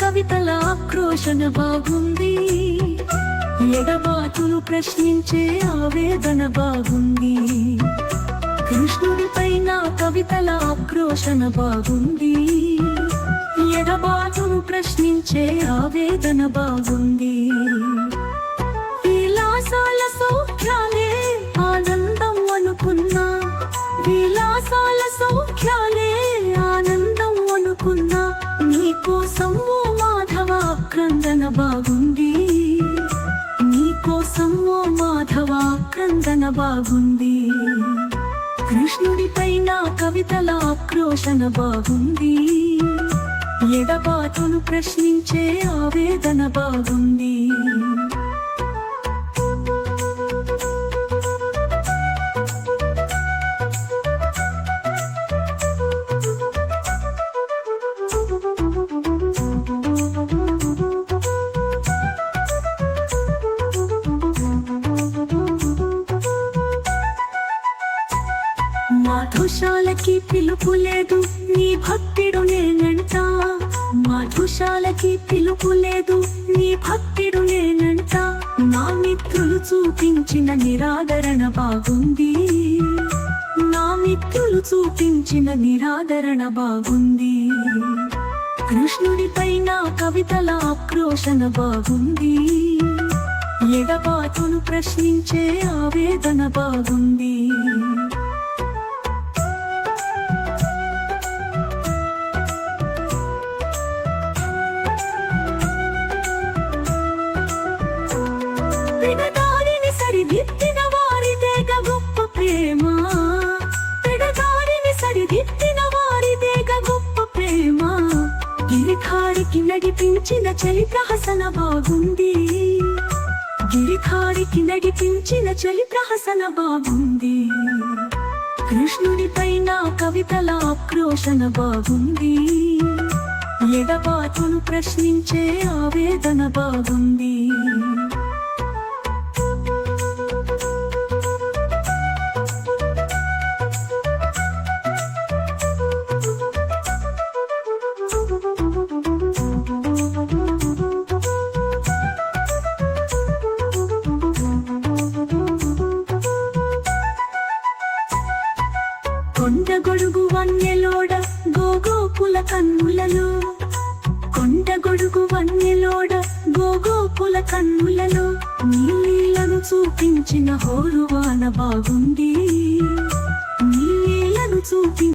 కవితల ఆక్రోషణ బాగుంది. ఎడబాటును ప్రశ్నించే ఆవేదన బాగుంది. కృష్ణుడిపై నా కవితల ఆక్రోషణ బాగుంది. ఎడబాటును ప్రశ్నించే ఆవేదన బాగుంది. బాగుంది. నీకోసం ఓ మాధవ క్రందన బాగుంది. కృష్ణుడిపై నా కవితల ఆక్రోషణ బాగుంది. ఎడబాటును ప్రశ్నించే ఆవేదన బాగుంది. మాధుశాలకి పిలుపు లేదు నీ భక్తుడు నేనంట. మధుశాలకి పిలుపు లేదు నీ భక్తుడు నేనంట. నా మిత్రులు చూపించిన నిరాదరణ బాగుంది. నా మిత్రులు చూపించిన నిరాదరణ బాగుంది. కృష్ణుడిపై నా కవితల ఆక్రోషణ బాగుంది. ఎడబాటును ప్రశ్నించే ఆవేదన బాగుంది. నడిపించిన చలి ప్రహసన బాగుంది. గిరిఖారికి నడిపించిన చలి ప్రహసన బాగుంది. కృష్ణుని పైన కవితల ఆక్రోషణ బాగుంది. ఎడబాటును ప్రశ్నించే ఆవేదన బాగుంది. కొండ గొడుగు వన్యలోడ గోగోపుల కన్నులలో కొండ గొడుగు వన్యలోడ గోగోపుల కన్నులలో నీళ్ళను చూపించిన హోరువాన బాగుంది. నీళ్ళను చూపి